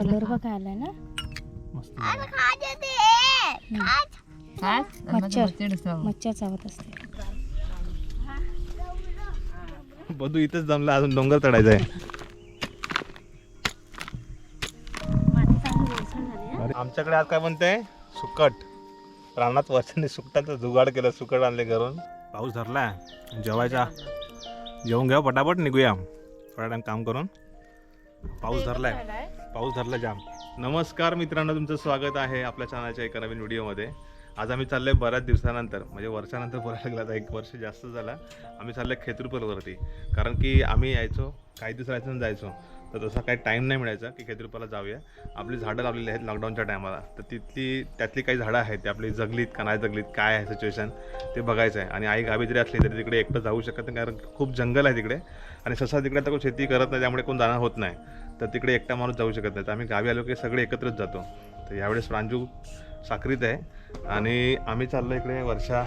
Colour बघा आलाय ना? मस्त. मच्छर. मच्छर चावत असते. बदू इथंच जमला अजून डोंगर चढायचा आहे हा. आमच्याकडे आज काय म्हणते सुकट. रानात वर्षांनी सुकटाचं जुगाड केलं सुकट आणले घरून. पाऊस धरलाय जेवायचा. जेवून घ्या पटापट निघूया. थोडा टाइम काम करून. पाऊस धरलाय. पाऊस धरला जाम. नमस्कार मित्रांनो तुमचं स्वागत आहे आपल्या चॅनलच्या एका नवीन व्हिडिओमध्ये. आज आम्ही चाललोय बऱ्याच दिवसानंतर म्हणजे वर्षानंतर बोलायला लागला आता एक वर्ष जास्त झाला आम्ही चाललोय खेत्रुपलवरती कारण की आम्ही यायचो काही दिवस राहायचं जायचो. तर तसा काही टाईम नाही मिळायचा की खेत्रुपाला जाऊया. आपली झाडं लावलेली आहेत लॉकडाऊनच्या टायमाला तर तिथली त्यातली काही झाडं आहेत ते आपली जगलीत का नाही जगलीत काय आहे सिच्युएशन ते बघायचं आहे. आणि आई गावी जरी असली तरी तिकडे एकटं जाऊ शकत नाही कारण खूप जंगल आहे तिकडे. आणि ससा तिकडे आता कोण शेती करत नाही त्यामुळे कोण जाणार होत नाही. तर तिकडे एकटा माणूस जाऊ शकत नाही. तर आम्ही गावी आलो की सगळे एकत्रच जातो. तर यावेळेस प्रांजू साखरीत आहे आणि आम्ही चाललो इकडे. वर्षा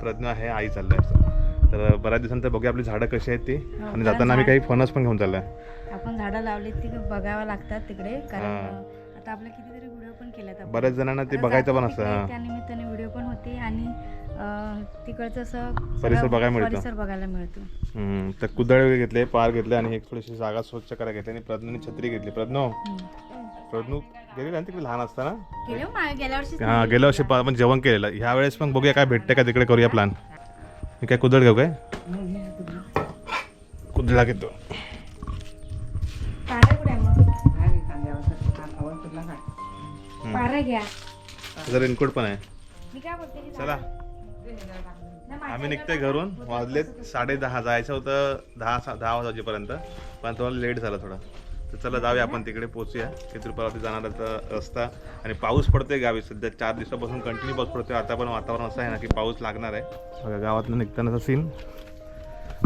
प्रज्ञा आहे आई चाललं आहे तर बऱ्याच दिवसांतर बघूया आपली झाडं कशी आहेत ती. हो, आणि जाताना आम्ही काही फणस पण घेऊन चाललो आपण झाडं लावली ती बघावं लागतात तिकडे. कारण आता आपल्या कितीतरी व्हिडिओ पण आपण. बऱ्याच जणांना ते बघायचं पण असतं तिकडे, हां. त्या निमित्ताने व्हिडिओ पण होते आणि तिकडचं असं परिसर बघायला मिळतो. परिसर बघायला मिळतो. हम्म, तर कुदळ वगैरे घेतले पार घेतले आणि एक थोडीशी जागा स्वच्छ करायला घेतली आणि प्रज्ञाने छत्री घेतली. प्रज्ञो. प्रज्ञू गेली ना तिकडे? लहान असताना? गेले हो, गेल्या वर्षी हा गेल्या वर्षी पा- आपण जेवण केलेलं. ह्या वेळेस पण बघूया काय भेटते का तिकडे करूया प्लॅन मी काय कुदळ घेऊ काय? कुदळा घेतो. पारा कुठे आहे मग? पारा घ्या. त्याचा रेनकोट पण आहे. मी काय बोलते की चला. आम्ही निघतोय घरून. वाजलेत साडे दहा जायचं होतं दहा दहा वाजेपर्यंत. पण थोडं लेट झालं थोडं. तर चला जाऊया आपण तिकडे पोहोचूया चित्रपावरती जाणारा रस्ता. आणि पाऊस पडतोय गावी सध्या. चार दिवसापासून कंटिन्यू पाऊस पडतोय. आता पण वातावरण असं आहे ना की पाऊस लागणार आहे. बघा गावातनं निघतानाचा सीन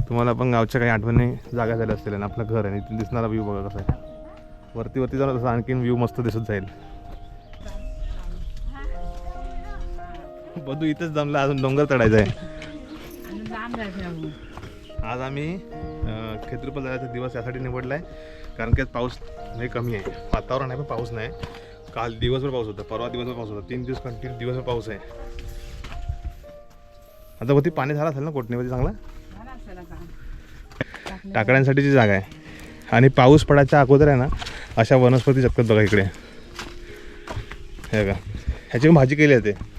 तुम्हाला पण गावच्या काही आठवणी जागा झाल्या असतील आणि आपलं घर आहे. इथून दिसणारा व्ह्यू बघा कसा आहे. वरती वरती जाऊन तसं आणखीन व्ह्यू मस्त दिसत जाईल. बदू इथंच जमला अजून डोंगर चढायचा आहे. आज आम्ही खेत्रुपल जायचा दिवस यासाठी निवडला आहे कारण की आज पाऊस लय कमी आहे. वातावरण आहे पण पाऊस नाही. काल दिवसभर पाऊस होता परवा दिवसभर पाऊस होता तीन दिवस कंटिन्यू दिवसभर पाऊस आहे. आता होती पाणी झालं असेल ना कोटणीमध्ये चांगला? टाकड्यांसाठीची जागा आहे. आणि पाऊस पडायच्या अगोदर आहे ना अशा वनस्पती जगतात बघा इकडे. हे बघा ह्याची भाजी केली जाते हे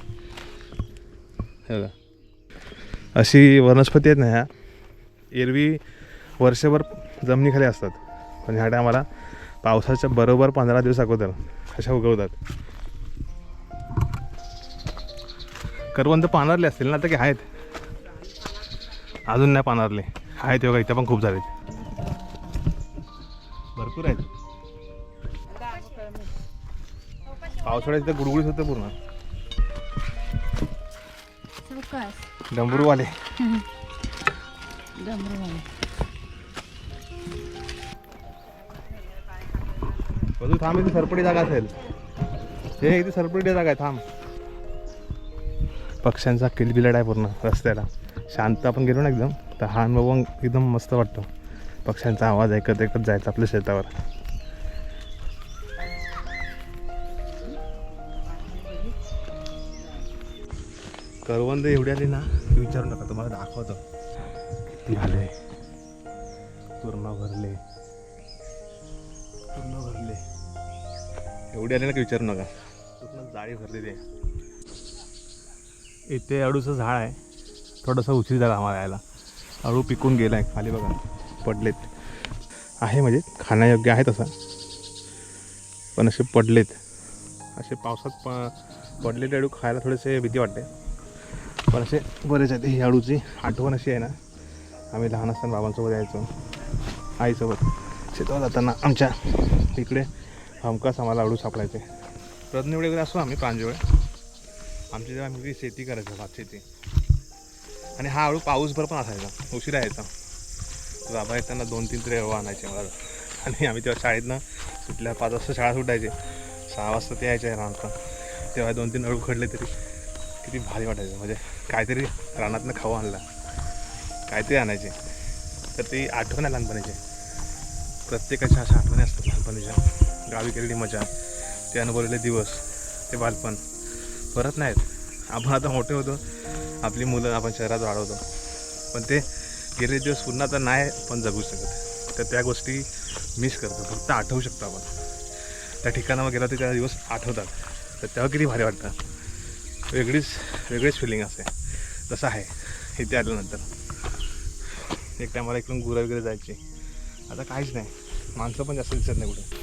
बघा. अशी वनस्पती आहेत ना ह्या. एरवी वर्षभर जमिनीखाली असतात. पण ह्या टायमाला पावसाच्या बरोबर पंधरा दिवस अगोदर अशा उगवतात. करवंत पानारले असतील ना आता की आहेत. अजून नाही पानारले. आहेत बघा इथं पण खूप झालेत. भरपूर आहेत. पावसाळ्यात तर गुडगुडीत होतं पूर्ण. डंबरूवाले डमरूवाले. बघू थांब इथे सरपटी जागा असेल. हे इथे सरपटी जागा आहे थांब. पक्ष्यांचा किलबिलाट आहे पूर्ण रस्त्याला. शांत आपण गेलो ना एकदम तर हा अनुभव एकदम मस्त वाटतो. पक्ष्यांचा आवाज ऐकत ऐकत जायचं आपल्या शेतावर. करवंद एवढी आली ना की विचारू नका तुम्हाला दाखवतो. किती आले पूर्ण भरले. पूर्ण भरले. एवढे आले ना की विचारू नका? पूर्ण जाळी भरलेली आहे इथे अडूचं झाड आहे. थोडंसं उशीर झाला आम्हाला यायला. अळू पिकून गेला आहे खाली बघा. पडलेत. आहे म्हणजे खाण्यायोग्य आहे तसा. पण असे पडलेत. असे पावसात प पडलेले अळू खायला थोडेसे भीती वाटते. पण असे बरेच आहेत. ही अळूची आठवण अशी आहे ना आम्ही लहान असताना बाबांसोबत यायचो. आईसोबत. शेतात जाताना आमच्या इकडे हमखास आम्हाला अळू सापडायचे. प्रज्ञेवेळी वगैरे असो आम्ही प्रांजवळ आमची जेव्हा आम्ही शेती करायचो भात शेती. आणि हा हळू पाऊसभर पण असायचा उशिरा यायचा. तर बाबा येताना दोन तीन तरी अळू आणायचे मला आणि आम्ही तेव्हा शाळेतनं सुटल्या पाच वाजता शाळा सुटायचे. सहा वाजता ते यायचे रानातनं तेव्हा दोन तीन अळू खडले तरी. किती भारी वाटायचं. म्हणजे काहीतरी रानातनं खाऊ आणला. काहीतरी आणायचे. तर ती आठवण आहे लहानपणीची. प्रत्येकाच्या अशा आठवणी असतात लहानपणीच्या. गावी केलेली मजा ते अनुभवलेले दिवस ते बालपण. परत नाहीत. आपण आता मोठे होतो. आपली मुलं आपण शहरात वाढवतो. पण ते गेले दिवस पुन्हा तर नाही पण जगू शकत. तर त्या गोष्टी मिस करतो. फक्त आठवू शकतो आपण. त्या ठिकाणावर गेला तर त्या दिवस आठवतात. तर तेव्हा किती भारी वाटतं. वेगळीच वेगळीच फिलिंग असते. तसं आहे. इथे आल्यानंतर. एक टायमाला इकडून गुरं वगैरे जायची. आता काहीच नाही. माणसं पण जास्त दिसत नाही कुठे.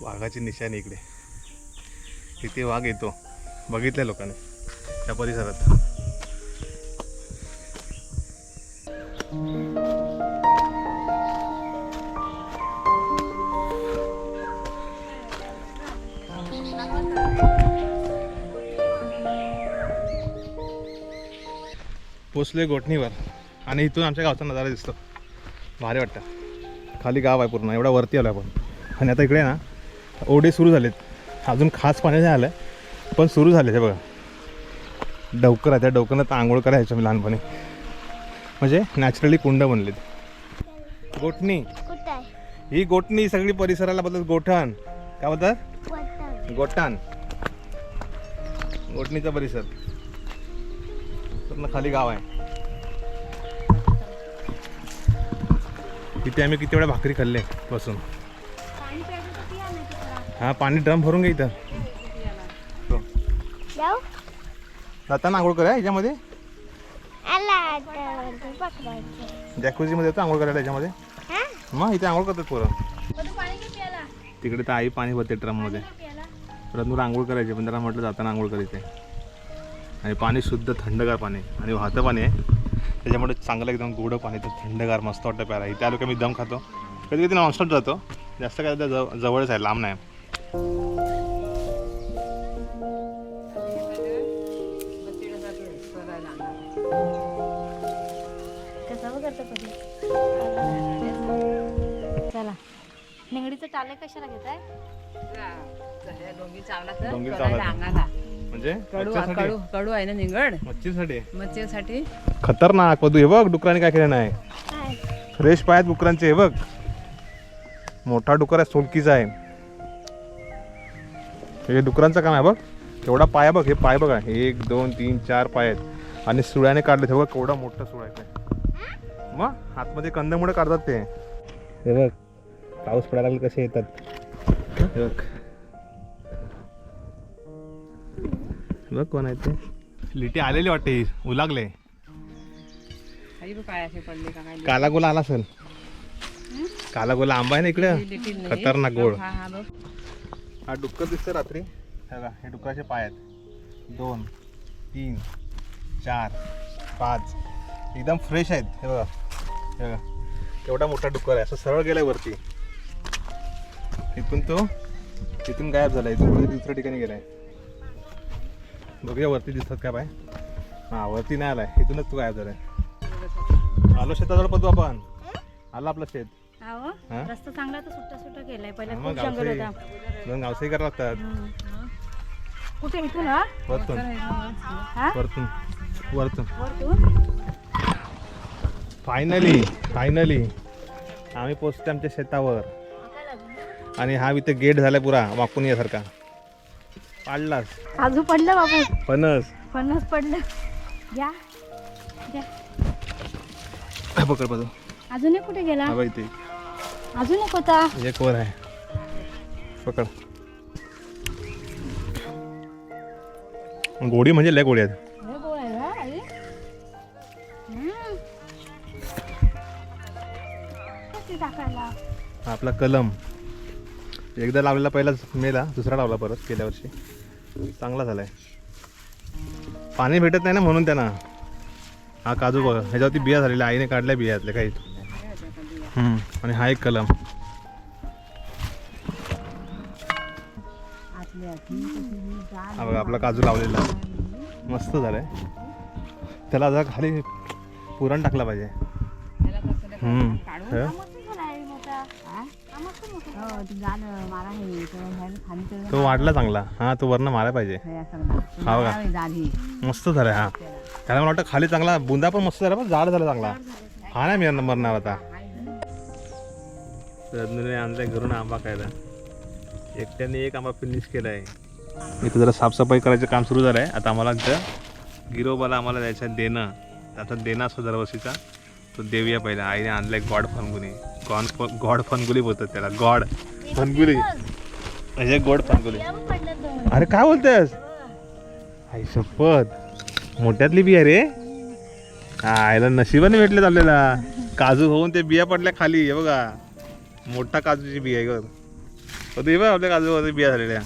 वाघाची निशाणी इकडे. इथे वाघ येतो. बघितलंय लोकांनी. त्या परिसरात. पोचलोय गोठणीवर आणि इथून आमच्या गावचा नजारा दिसतो. भारी वाटतं. खाली गाव आहे पूर्ण एवढा वरती आलो आपण. आणि आता इकडे ना ओढे सुरू झालेत. अजून खास पाणी नाही आलं पण सुरू झाले हे बघा. डवकर आहे त्या डवकरनं आंघोळ करायचं मी लहानपणी. म्हणजे नॅचरली कुंड बनलेत. गोठणी. ही गोठणी सगळी परिसराला बोलतात गोठण. काय बोलतात. गोठान गोठणीचा परिसर. पूर्ण खाली गाव आहे. इथे आम्ही किती वेळा भाकरी खाल्ले बसून. हा पाणी ड्रम भरून घे इथं. हो. जाऊ. जाताना आंघोळ करा पकडायचं जॅकुझीमध्ये येतो आंघोळ करायला ह्याच्यामध्ये हा? मग इथे आंघोळ करतात पोरं. तिकडे तर आई पाणी भरते ड्रममध्ये परत मला आंघोळ करायची पण त्याला म्हटलं जाताना आंघोळ करायचे आणि पाणी शुद्ध थंडगार पाणी. आणि वाहतं पाणी आहे. त्याच्यामुळे चांगलं एकदम गोडं पाणी तर थंडगार मस्त वाटतं प्यायला. इथे आलो की मी दम खातो. कधी कधी नॉनस्टॉप जातो. जास्त काय जव जवळच आहे लांब नाही. कसं करतो कधी चला. निगडीचं टाले कशाला घेताय? डोंगी चावला डोंगी तर चावला म्हणजे कडू मच्छीसाठी? कडू कडू आहे ना निंगड? मच्छीसाठी? मच्छीसाठी? खतरनाक वधू हे बघ डुकराने काय केलं नाही फ्रेश पाय आहेत डुकरांचे हे बघ. मोठा डुकर आहे सोलकीचा आहे. हे डुकरांचं काम आहे बघ. केवढा पाय बघ हे पाय बघा. एक दोन तीन चार पाय आहेत. आणि सुळ्याने काढले हे बघ केवढा मोठा सुळा आहे ते मग आतमध्ये कंदमुळे काढतात ते. हे बघ पाऊस पडायला लागले कसे येतात. हे बघ. बघ कोण आहे ते. लिटी आलेली वाटते उलागले. काला गोला आला असेल. काला गोला आंबा आहे ना इकडे. खतरनाक गोड हा हा बघ. हा डुक्कर दिसतं रात्री. हे बघा हे डुकराचे पाय आहेत दोन तीन चार पाच. एकदम फ्रेश आहेत. हे बघा. हे बघा. केवढा मोठा डुक्कर आहे असं सरळ गेलाय वरती. इथून तो इथून गायब झाला इथून दुसऱ्या ठिकाणी गेलाय. बघूया वरती दिसतात काय पाय हा वरती नाही आलाय. इथूनच तू गायब झालाय. आलो शेताजवळ पदू आपण. आला आपलं शेत. अहो हा? रस्ता चांगला तर सुट्टा सुट्टा केलाय. पहिला हा, खूप मग जंगल गावठी होता. दोन गावसाई करावं लागतात. हम्म. कुठे? इथून हा? वरतून. हा? वरतून. वरतून. वरतून? फायनली फायनली आम्ही पोचतो आमच्या शेतावर. आणि हा इथे गेट झालाय पुरा वाकून यासारखा. पाडलास. काजू पडलं बाबू? फणस. फणस पडलं. घ्या घ्या. पकड पकड. अजून एक कुठे गेला? हा बाई ते. अजून एक होता. एक वर आहे. पकड. गोडी म्हणजे लय गोडी आहेत. लय गोड आहे हा, आई. हम्म. किती टाकायला? हा आपला कलम. एकदा लावलेला पहिलाच मेला दुसरा लावला परत गेल्या वर्षी. चांगला झालाय. पाणी भेटत नाही ना म्हणून त्यांना. हा काजू बघा ह्याच्यावरती बिया झालेल्या आईने काढल्या बिया यातल्या काही. हम्म. आणि हा एक कलम. हा बघा आपला काजू लावलेला. मस्त झालाय. त्याला जरा खाली पुरण टाकला पाहिजे त्याला कसं हम्म. काढून हे? झाला आहे ती मारा खाली वाढला चांगला. हा तो वरनं मारायला पाहिजे. हो का? मस्त झालाय हा. त्याला मला वाटतं खाली चांगला बुंदा पण मस्त झाला पण जाड झाला चांगला. हा नाही मी मरणार आता. आणलाय घरून आंबा खायला. एकट्याने एक आंबा फिनिश केला आहे इथं जरा साफसफाई करायचं काम सुरू झालं आहे आता आम्हाला इथं गिरोबाला आम्हाला द्यायचं देणं. त्याचा देणं असतो दरवर्षीचा. तो देऊया पहिला. आईने आणलाय गॉड फनगुली गॉड गॉड फनगुली बोलतात त्याला. गॉड फनगुली म्हणजे गोड फनगुली अरे काय बोलतेस? आई शपथ. मोठ्यातली बिया रे. हा, आईला नशिबाने भेटले आपल्याला काजू होऊन ते बिया पडल्या खाली. हे बघा. मोठा काजूची बिया आहे बघ. हो, ते बघ आपल्या काजूमध्ये बिया झालेल्या.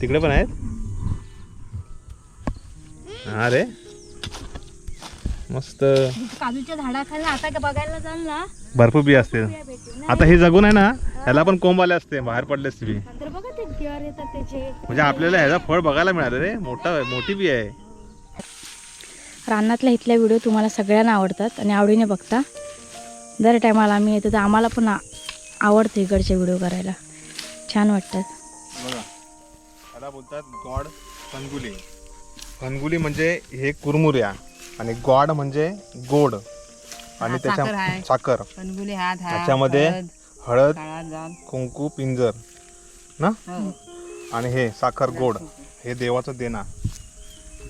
तिकडे पण आहेत? हा रे. मस्त. काजूच्या झाडाखाली आता का बघायला जाल ना. भरपूर बिया भेटतील आता हे जगून आहे ना ह्याला पण कोंब आले असते बाहेर पडले असते बी. नंतर बघा ते गिअर येतात त्याचे. म्हणजे आपल्याला ह्याचा फळ बघायला मिळालं रे मोठा मोठी बिया आहे. रानातल्या इथल्या व्हिडिओ तुम्हाला सगळ्यांना आवडतात आणि आवडीने बघता. दर टायमाला आम्ही येतो तर आम्हाला पण आ- आवडतं इकडचे व्हिडिओ करायला. छान वाटतात. बघा त्याला बोलतात गॉड फनगुली. फनगुली म्हणजे हे कुरमुऱ्या. आणि गॉड म्हणजे गोड. आणि त्याच्या साखर हात हा त्याच्यामध्ये हळद, कुंकू पिंजर. ना? हो. आणि हे साखर गोड. हे देवाचं देणा.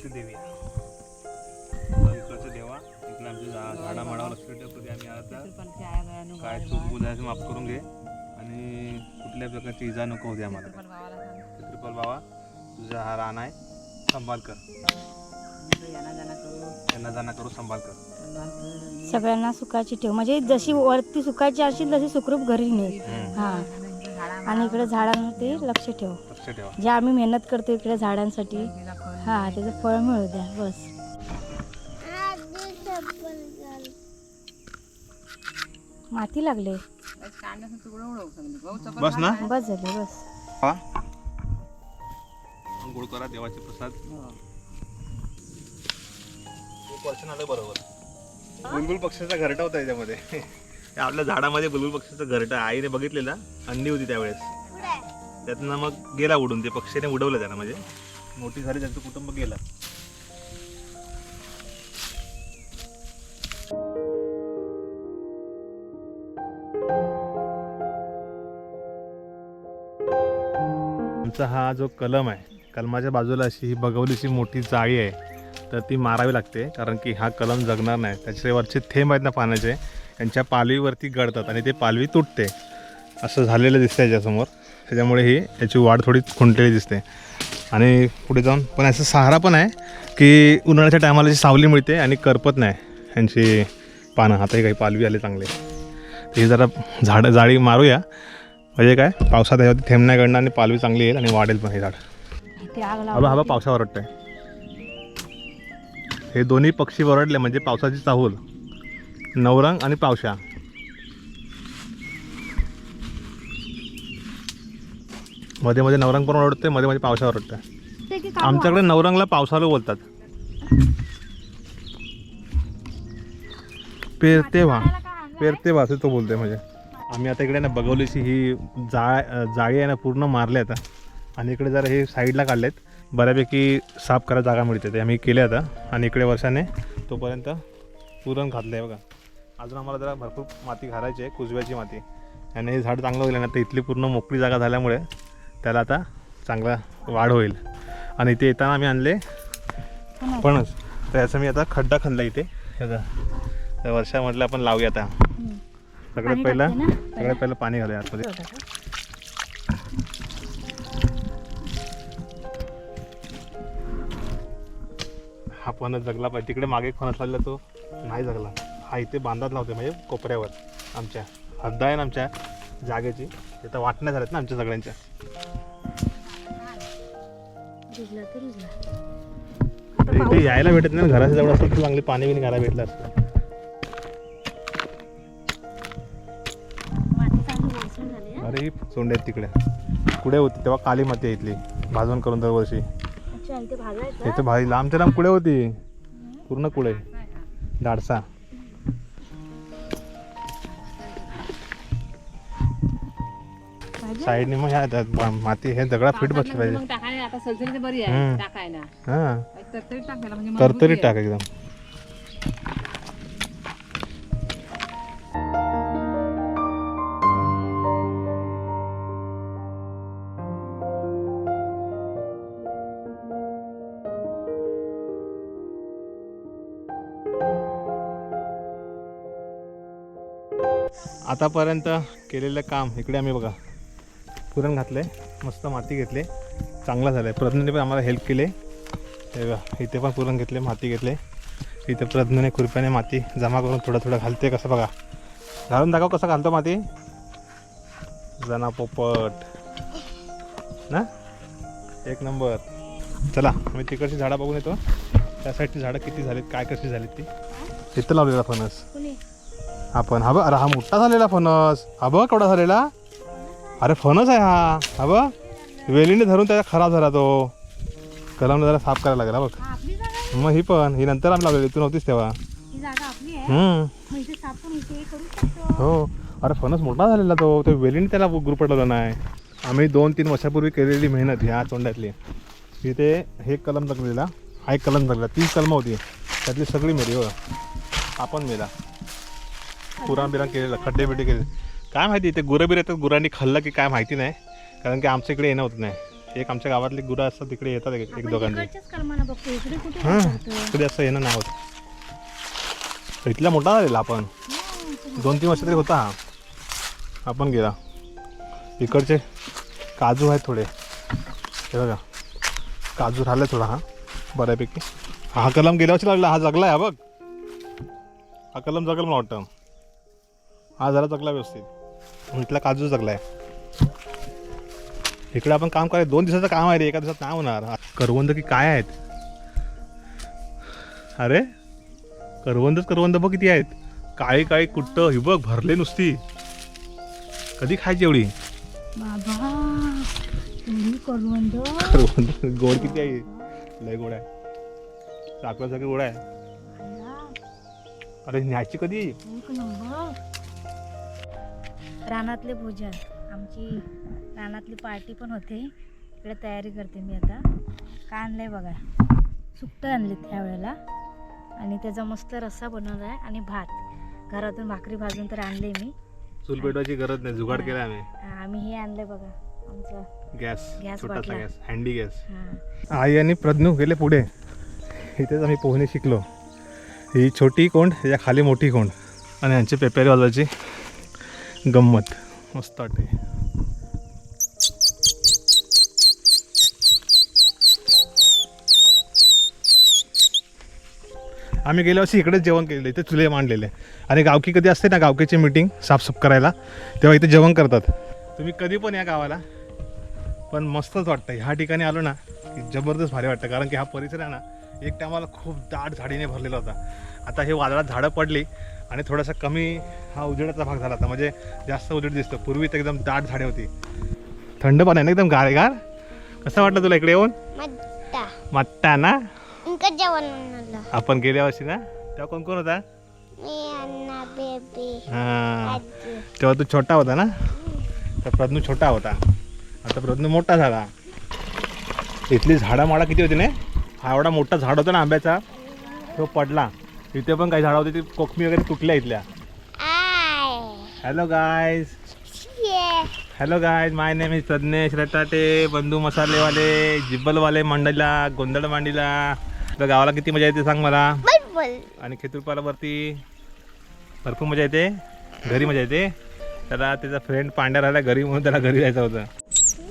देवी देवा. आमच्या लक्ष आम्ही काय चूक बोलायचं माफ करून घे. आणि कुठल्या प्रकारची इजा नको होते आम्हाला. चित्रपल बाबा तुझा हा रान आहे. संभाल करू, त्यांना जाणं करू. संभाल कर संभाल करू. सगळ्यांना सुखाची ठेव. म्हणजे जशी वरती सुखाची असेल तशी सुखरूप घरी ने हा. आणि इकडे झाडांवरती लक्ष ठेव. लक्ष ठेवा. जे आम्ही मेहनत करतो इकडे झाडांसाठी हा त्याचं फळ मिळू द्या बस. माती लागले. बस ना. बस झाले बस. हा गोड करा देवाचे प्रसाद. वर्ष आलं बरोबर. बुलबुल पक्षाचा घरटा होता याच्यामध्ये. हे आपल्या झाडामध्ये बुलबुल पक्षाचा घरटा आईने बघितलेला. अंडी होती त्यावेळेस. त्यातनं मग गेला उडून. ते पक्षीने उडवलं त्याला म्हणजे. मोठी झाली त्यांचं कुटुंब गेलं. आमचा हा जो कलम आहे कलमाच्या बाजूला अशी ही बगवलीची मोठी जाळी आहे. तर ती मारावी लागते कारण की हा कलम जगणार नाही. त्याच्यावरचे थेंब आहेत ना पाण्याचे यांच्या पालवीवरती गळतात आणि ते पालवी तुटते. असं झालेलं दिसतं याच्यासमोर. त्याच्यामुळे ही याची वाढ थोडी खुंटलेली दिसते. आणि पुढे जाऊन पण असं सहारा पण आहे की उन्हाळ्याच्या टायमाला जी सावली मिळते आणि करपत नाही यांची पानं. आताही काही पालवी आले चांगले. ही जरा झाडं जाळी मारूया. म्हणजे काय? पावसात याच्यावरती थेंब नाही गळणार आणि पालवी चांगली येईल आणि वाढेल पण हे झाड. हवा पावसावर वाटतंय. हे दोन्ही पक्षी वरडले म्हणजे पावसाची चाहूल नवरंग आणि पावशा. मध्ये मध्ये नवरंग पण ओरडते मध्ये मध्ये पावसा ओरडते आमच्याकडे नवरंगला पावसाला बोलतात. पेरते व्हा पेरते व्हा असं तो बोलते म्हणजे. आम्ही आता इकडे ना बगवलीची ही जाळ जाळी आहे ना पूर्ण मारली आता आणि इकडे जरा हे साईडला काढलेत. बऱ्यापैकी साफ करायला जागा मिळते ते. आम्ही केले आता. आणि इकडे वर्षाने तोपर्यंत पुरण घातलं आहे बघा. अजून आम्हाला जरा भरपूर माती घालायची आहे कुजव्याची माती. आणि हे झाड चांगलं होईल ना तर इथली पूर्ण मोकळी जागा झाल्यामुळे त्याला आता चांगला वाढ होईल. आणि इथे येताना आम्ही आणले फणस. तर याचा मी आता खड्डा खणला इथे. याचा तर वर्षा म्हटलं आपण लावूया आता. सगळ्यात पहिलं? सगळ्यात पहिलं पाणी घालूया आतमध्ये. हा फणस जगला पाहिजे. तिकडे मागे फणस लागला तो नाही जगला. हा इथे बांधात लावते म्हणजे कोपऱ्यावर आमच्या. हद्द आहे ना आमच्या जागेची. तिथं वाटण्या झाल्यात ना आमच्या सगळ्यांच्या. इथे यायला भेटत नाही घराच्या जवळ असतं तर चांगली पाणी बिणी घालायला भेटलं असतं? अरे सोंडे आहेत तिकडे. कुठे होती? तेव्हा काली माती इथली. भाजून करून दरवर्षी. इथे भाई लांबच्या लांब कुळे होती? पूर्ण कुळे दाडसा साईडने मग ह्या माती हे दगडा फिट बसली पाहिजे. तरतरी टाक एकदम. आतापर्यंत केलेलं काम इकडे आम्ही बघा. पुरण घातले मस्त माती घेतली. चांगलं झालं आहे प्रज्ञाने पण आम्हाला हेल्प केले. हे इथे पण पुरण घेतले माती घेतले. इथे प्रज्ञाने खुरप्याने माती जमा करून थोडं थोडं घालते कसं बघा. घालून दाखव कसं घालतो माती. जना पोपट. ना? एक नंबर. चला मी तिकडची झाडं बघून येतो. त्या साईडची झाडं किती झालीत काय कशी झालीत ती. इथं लावलेला फणस आपण हा बघ अरे हा मोठा झालेला फणस. हा बघ केवढा झालेला. अरे फणस आहे हा. हा बघ वेलीने धरून त्याचा खराब झाला तो. कलमला जरा साफ करायला लागला बघ. हा. मग ही पण ही नंतर आम्ही लावलेली तू नव्हतीस तेव्हा. ही अरे फणस मोठा झालेला तो. तो वेलीने त्याला ग्रुप पडलेला नाही. आम्ही दोन तीन वर्षापूर्वी केलेली मेहनत ह्या तोंडातली. इथे हे कलम जगलेला हा एक कलम जगला तीन कलमं होती. त्यातली सगळी मेली हो. आपण मेला. पुराण बिराण केलेलं खड्डे बिड्डे केले काय माहिती ते गुरं बिरं येतात गुरांनी खाल्लं की काय माहिती नाही. कारण की आमच्या इकडे येणं होत नाही. एक आमच्या गावातली गुरं असतात तिकडे येतात एक कुठे हां असं येणं नाही होत. इथला मोठा झालेला आपण दोन तीन वर्ष तरी होता हा. आपण गेला. इकडचे काजू आहेत थोडे. हे बघा. काजू राहिले थोडा हा बऱ्यापैकी. हा कलम गेल्या वर्षी लागला हा जगला आहे बघ. हा कलम जगल मला वाटतं. हा जरा जगला व्यवस्थित. इथला काजू जगला आहे इकडे आपण काम करायचं. दोन दिवसाचं काम आहे रे एका दिवसात नाही होणार. करवंद की काय आहेत? अरे करवंदच करवंद बघ किती आहेत. काळी काळी कुट्ट ही बघ भरले नुसती. कधी खायची एवढी? करवंद? करवंद? गोड किती आहे? लय गोड आहे. साखरेसारखी गोड आहे. अरे न्यायची कधी? रानातले भोजन. आमची रानातली पार्टी पण होते. इकडे तयारी करते मी आता. काय आणलंय बघा. सुकटं आणले त्या वेळेला आणि त्याचा मस्त रस्सा बनवला आहे आणि भात. घरातून भाकरी भाजून तर आणले मी. चूल पेटवायची गरज नाही. जुगाड केला आम्ही. आम्ही हे आणलंय बघा. आमचं गॅस गॅस छोटासा. गॅस. Handy gas. आई आणि प्रज्ञू गेले पुढे. इथेच आम्ही पोहणे शिकलो. ही छोटी कोंड याच्या खाली मोठी कोंड. आणि यांची पेपेरी वाजवायची. गंमत. मस्त वाटते आम्ही गेल्या वर्षी इकडेच जेवण केलेलं इथे चुले मांडलेले. आणि गावकी कधी असते ना गावकीची मीटिंग साफसूफ करायला तेव्हा इथे जेवण करतात. तुम्ही कधी पण या गावाला. पण मस्तच वाटतं ह्या ठिकाणी आलो ना की जबरदस्त भारी वाटतं. कारण की हा परिसर आहे ना एक टायमाला खूप दाट झाडीने भरलेला होता. आता हे वादळात झाडं पडली आणि थोडासा कमी हा उजेडाचा भाग झाला होता. म्हणजे जास्त उजेड दिसतो. पूर्वी तर एकदम दाट झाडे होती. थंड पण आहे ना एकदम गारेगार? कसं वाटलं तुला इकडे येऊन? मट्टा ना? आपण गेल्या वर्षी ना? तेव्हा कोण कोण होता? हां. तेव्हा तू छोटा होता ना? तर प्रज्ञू छोटा होता. आता प्रज्ञू मोठा झाला. इथली झाडं माडा किती होती ना? हा एवढा मोठा झाड होता ना आंब्याचा? तो पडला. इथे पण काही झाडं होती ती कोकमी वगैरे तुटल्या इथल्या. Hello guys hello guys my name is Pradnyesh Ratate बंधू मसालेवाले जिब्बलवाले मंडईला गोंधळ मांडीला. तुला गावाला किती मजा येते सांग मला? आणि खेतूरपालावरती भरपूर मजा येते. घरी मजा येते. त्याला त्याचा फ्रेंड पांड्या राहिला घरी म्हणून त्याला घरी जायचं होतं.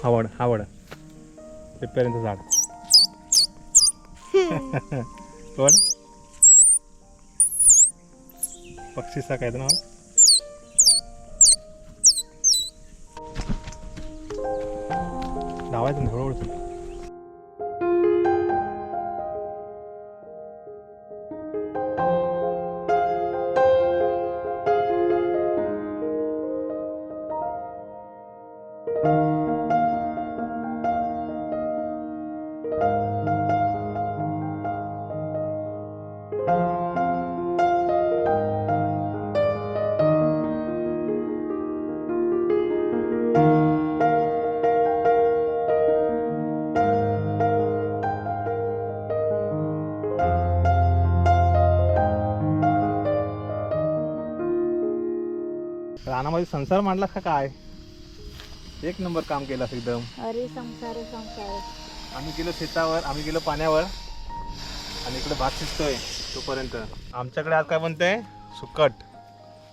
आवड आवड पेपर्यांचं झाड. पण पक्षीचा काय ना लावायचं ना हळूहळू रानामध्ये संसार मांडला का काय? एक नंबर काम केलास एकदम. अरे संसार संसार आम्ही गेलो शेतावर आम्ही गेलो पाण्यावर. आणि इकडे भात शिजतोय तोपर्यंत. आमच्याकडे आज काय म्हणते सुकट.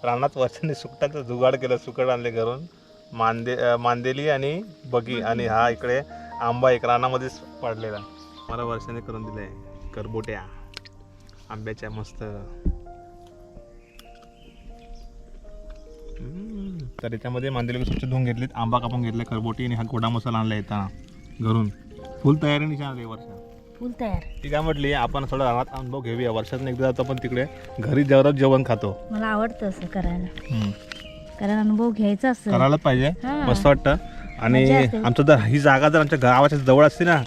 रानात वर्षांनी सुकटाचं जुगाड केलं सुकट आणले घरून. मांदे अं, मांदेली आणि बगी. आणि हा इकडे आंबा एक रानामध्येच पाडलेला. मला वर्षाने करून दिलंय करबोट्या. आंब्याच्या मस्त. हम्म. तर याच्यामध्ये मांदेली स्वच्छ धुवून घेतलीत आंबा कापून घेतले करबोटी आणि हा गोडा मसाला आणला येताना घरून. फुल तयारीने आणले वर्षा. फुल तयार. ती काय म्हटली आपण थोडा रानात अनुभव घेऊया. वर्षातून एकदा जातो आपण तिकडे घरी जेवढं जेवण खातो. मला आवडतं असं करायला. कारण अनुभव घ्यायचा असं. करायलाच पाहिजे. मस्त वाटतं. आणि. आमचं जर ही जागा जर आमच्या गावाच्या जवळ असते ना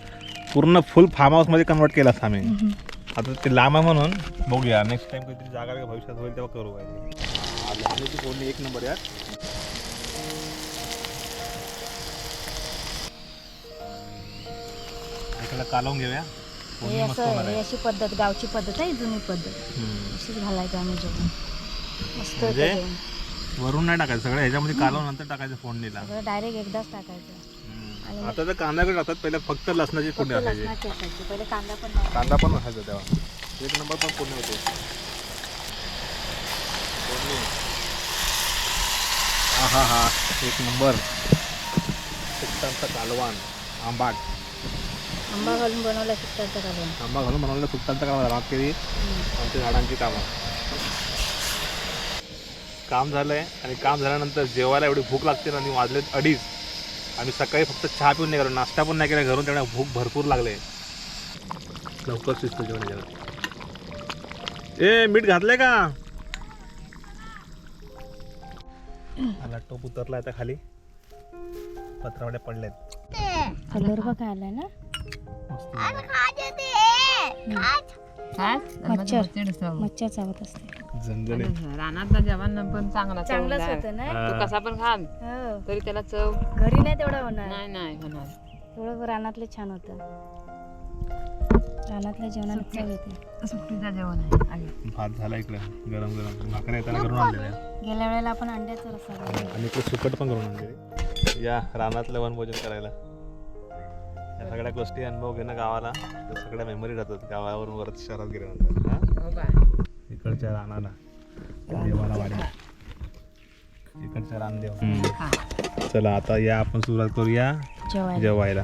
पूर्ण फुल फार्म हाऊसमध्ये कन्वर्ट केला असता आम्ही. आता ते लांब आहे म्हणून बघूया. नेक्स्ट टाइम काहीतरी जागा भविष्यात होईल तेव्हा करू. फोडणी एक नंबर यार. इकडे कालवून घेऊया. हे फोडणी मस्त असं होणार हे आहे अशी पद्धत गावची पद्धत आहे जुनी पद्धत. हम्म. अशीच घालायचं आम्ही जेवण. मस्त म्हणजे? जेवण. वरून नाही टाकायचं सगळं ह्याच्यामध्ये कालवून नंतर टाकायचं फोडणीला. सगळं डायरेक्ट एकदाच टाकायचं. आणि आता तर कांदा टाकतात पहिले फक्त लसणाची फक्त फोडणी असायची. लसणाची असायची. पहिले कांदा पण नाही कांदा पण नसायचा तेव्हा. एक नंबर पण फोडणी होते. फोडणी. हा हा हा एक नंबर. कालवान आंबाट. आंबा घालून बनवला सुकटाचा कालवण आंबा घालून बनवलेलं सुकटांचा कालवा रात केली. आमच्या झाडांची कामं. काम झालंय आणि काम झाल्यानंतर जेवायला एवढी भूक लागते ना आणि वाजलेत अडीच. आम्ही सकाळी फक्त चहा पिऊन नाही गेलो नाश्ता पण नाही केला घरून त्यामुळे भूक भरपूर लागले. लवकर शिजतो जेवण घरात ए मीठ घातलंय का? आला टोप उतरला आता खाली. पत्रावड्या पडल्यात. कलर ना? मच्छर. मच्छर चावत असते. झणझणे रानातला जेवण पण चांगला चांगलंच चवदार. होतं ना हा. तो कसा पण खाल हो. तरी त्याला चव. घरी नाही तेवढं होणार. नाही नाही होणार. तेवढं रानातले छान होतं. रानातल्या जेवणाला चव येते. सुट्टीचं जेवण आहे. आहे. भात झाला इकडे. गरम गरम. भाकऱ्या येताना करून आणलेल्या गेल्या वेळेला आपण अंड्याचा रस्सा. आणि इकडे सुकट पण करून आणले. या रानातलं वनभोजन करायला. या सगळ्या गोष्टी अनुभव घेणं गावाला त्या सगळ्या मेमरी राहतात. गावावरून वरत शहरात गेल्यानंतर हा? इकडच्या रानाला. देवाला इकडच्या रानदेव. हा. चला आता या आपण सुरुवात करूया. जेवायला. जेवायला.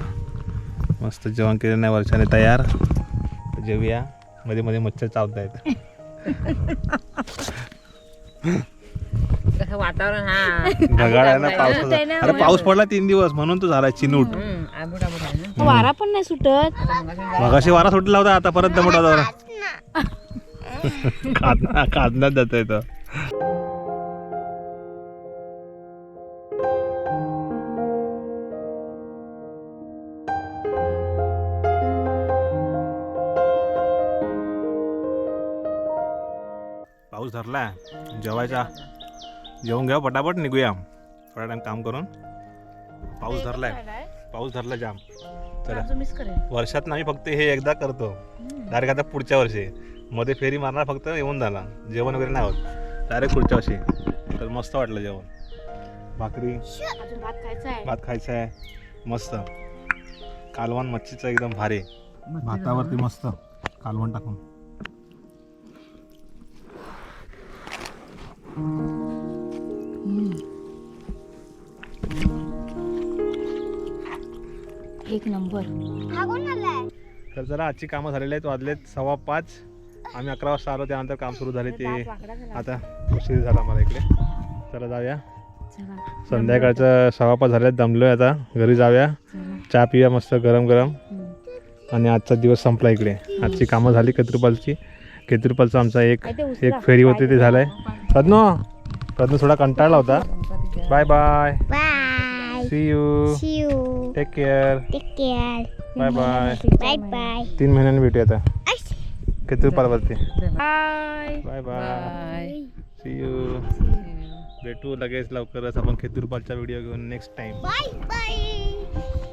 मस्त जेवण केलं नाही वर्षाने तयार. तर जेवूया. मध्ये मध्ये मच्छर चावत आहेत कसं वातावरण हा. ढगाळ आहे ना पावसाचा अरे पाऊस पडला तीन दिवस म्हणून तो झाला चिनूट. हम्म, आंबूट आंबूट आहे ना वारा पण नाही सुटत. मगाशी वारा सुटला होता आता परत दमट कादना कादण्यात जात येतं पाऊस धरलाय जेवायचा. जेवून घ्या पटापट निघूया. थोडा टाइम काम करून. पाऊस धरलाय. पाऊस धरला जाम. चला. मिस करेल. वर्षात आम्ही फक्त हे एकदा करतो. डायरेक्ट आता पुढच्या वर्षी. मध्ये फेरी मारणार फक्त येऊन झाला जेवण वगैरे नाही होत. डायरेक्ट पुढच्या वर्षी. तर मस्त वाटलं जेवण. भाकरी. अजून भात खायचा आहे. भात खायचा आहे. मस्त. कालवण मच्छीचं एकदम भारी. भातावरती मस्त. कालवण टाकून. एक नंबर. हा कोण तर जरा आजची कामं झालेली आहेत वाजलेत सव्वा पाच. आम्ही अकरा वाजता आलो त्यानंतर काम सुरू झाले ते. झाला आता उशीर झाला मला इकडे. चला जाऊया. संध्याकाळचं सव्वा पाच झाल्यात दमलोय आता. घरी जाऊया. चहा पिऊया मस्त गरम गरम. आणि आजचा दिवस संपला इकडे. आजची कामं झाली केतृपालची केतृपालचा आमचा एक. एक फेरी होती ते झालंय. प्रज्ञो प्रज्ञो थोडा कंटाळला होता. Bye. Bye. See you see you take care take care bye bye bye bye तीन महिन्यांनी भेटूया आता. केतृपालवरती bye bye bye bye see you भेटू लगेच लवकरच आपण खेतुरपालचा व्हिडिओ घेऊन नेक्स्ट टाइम बाय बाय